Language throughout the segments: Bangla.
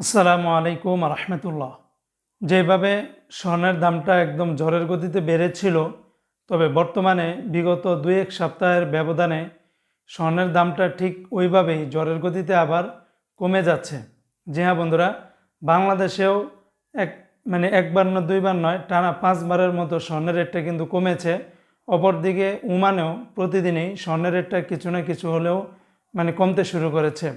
আসসালামু আলাইকুম রহমতুল্লাহ যেভাবে স্বর্ণের দামটা একদম ঝড়ের গতিতে বেড়েছিল, তবে বর্তমানে বিগত দুই এক সপ্তাহের ব্যবধানে স্বর্ণের দামটা ঠিক ওইভাবেই ঝড়ের গতিতে আবার কমে যাচ্ছে। জি হ্যাঁ বন্ধুরা, বাংলাদেশেও এক মানে একবার না দুইবার নয়, টানা পাঁচবারের মতো স্বর্ণের রেটটা কিন্তু কমেছে। অপরদিকে উমানেও প্রতিদিনই স্বর্ণের রেটটা কিছু না কিছু হলেও মানে কমতে শুরু করেছে।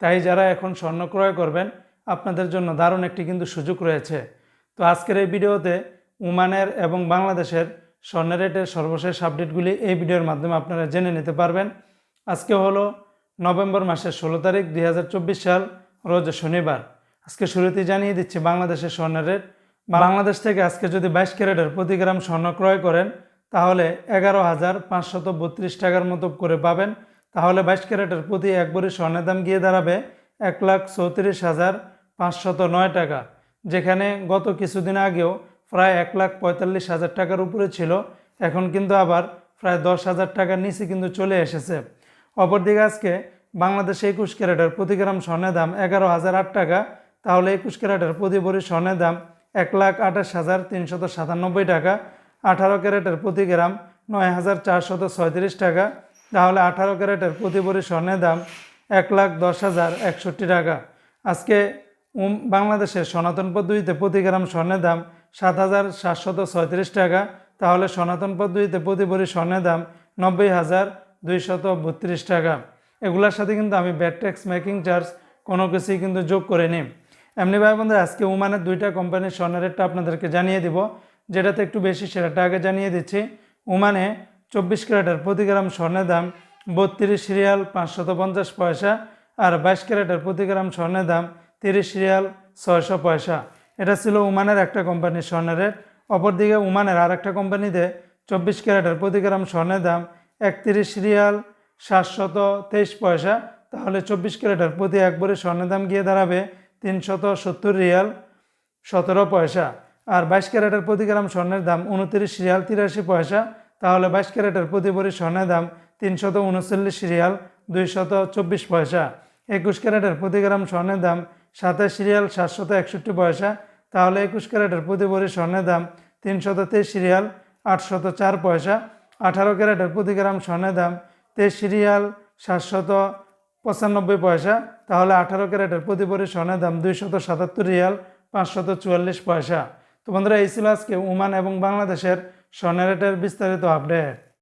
তাই যারা এখন স্বর্ণ ক্রয় করবেন আপনাদের জন্য দারুণ একটি কিন্তু সুযোগ রয়েছে। তো আজকের এই ভিডিওতে উমানের এবং বাংলাদেশের স্বর্ণ রেটের সর্বশেষ আপডেটগুলি এই ভিডিওর মাধ্যমে আপনারা জেনে নিতে পারবেন। আজকে হলো নভেম্বর মাসের ষোলো তারিখ দুই হাজার চব্বিশ সাল, রোজ শনিবার। আজকে শুরুতেই জানিয়ে দিচ্ছি বাংলাদেশের স্বর্ণের রেট। বাংলাদেশ থেকে আজকে যদি বাইশ ক্যারেটের প্রতি গ্রাম স্বর্ণ ক্রয় করেন, তাহলে এগারো হাজার পাঁচশত বত্রিশ টাকার মতো করে পাবেন। তাহলে বাইশ ক্যারেটের প্রতি এক ভরি স্বর্ণের দাম গিয়ে দাঁড়াবে এক লাখ চৌত্রিশ হাজার পাঁচশত নয় টাকা, যেখানে গত কিছুদিন আগেও প্রায় এক লাখ পঁয়তাল্লিশ হাজার টাকার উপরে ছিল, এখন কিন্তু আবার প্রায় দশ হাজার টাকার নিচে কিন্তু চলে এসেছে। অপরদিকে আজকে বাংলাদেশে একুশ ক্যারেটের প্রতি গ্রাম স্বর্ণের দাম এগারো হাজার আট টাকা, তাহলে একুশ ক্যারেটের প্রতি ভরি স্বর্ণের দাম এক লাখ আঠাশ হাজার তিনশত সাতানব্বই টাকা, আঠারো ক্যারেটের প্রতি গ্রাম নয় হাজার চারশত ছয়ত্রিশ টাকা, তাহলে আঠারো ক্যারেটের প্রতি ভরি স্বর্ণের দাম এক লাখ দশ হাজার একষট্টি টাকা। আজকে বাংলাদেশের সনাতন পদ্ধতিতে প্রতি গ্রাম স্বর্ণের দাম সাত হাজার সাতশত ছয়ত্রিশ টাকা। তাহলে সনাতন পদ্ধতিতে প্রতি ভরি স্বর্ণের দাম নব্বই হাজার দুইশত বত্রিশ টাকা। এগুলোর সাথে কিন্তু আমি ব্যাট ট্যাক্স, মেকিং চার্জ কোনো কিছুই কিন্তু যোগ করে নিই এমনি ভাই বন্ধুরা আজকে উমানের দুইটা কোম্পানির স্বর্ণের রেটটা আপনাদেরকে জানিয়ে দিব। যেটাতে একটু বেশি সেটাটা আগে জানিয়ে দিচ্ছি। উমানে চব্বিশ ক্যারেটের প্রতি গ্রাম স্বর্ণের দাম বত্রিশ রিয়াল পাঁচশত পঞ্চাশ পয়সা আর বাইশ ক্যারেটের প্রতি গ্রাম স্বর্ণের দাম তিরিশ রিয়াল ছয়শো পয়সা। এটা ছিল উমানের একটা কোম্পানির স্বর্ণের রেট। অপরদিকে উমানের আর একটা কোম্পানিতে চব্বিশ ক্যারেটের প্রতি গ্রাম স্বর্ণের দাম একত্রিশ রিয়াল সাতশত তেইশ পয়সা। তাহলে চব্বিশ ক্যারেটের প্রতি এক স্বর্ণের দাম গিয়ে দাঁড়াবে তিনশত সত্তর রিয়াল সতেরো পয়সা। আর বাইশ ক্যারেটের প্রতি গ্রাম স্বর্ণের দাম উনত্রিশ রিয়াল তিরাশি পয়সা। তাহলে বাইশ ক্যারেটের প্রতি ভরি স্বর্ণের দাম তিনশত উনচল্লিশ রিয়াল দুইশত চব্বিশ পয়সা। একুশ ক্যারেটের প্রতি গ্রাম স্বর্ণের দাম সাতাশ রিয়াল সাতশত একষট্টি পয়সা। তাহলে একুশ ক্যারেটের প্রতি ভরি স্বর্ণের দাম তিনশত তেইশ রিয়াল আটশত চার পয়সা। আঠারো ক্যারেটের প্রতি গ্রাম স্বর্ণের দাম তেইশ রিয়াল সাতশত পঁচানব্বই পয়সা। তাহলে আঠারো ক্যারেটের প্রতি ভরি স্বর্ণের দাম দুইশত সাতাত্তর রিয়াল পাঁচশত চুয়াল্লিশ পয়সা। তো বন্ধুরা, এই ছিল আজকে ওমান এবং বাংলাদেশের স্বর্ণের রেটের বিস্তারিত আপডেট।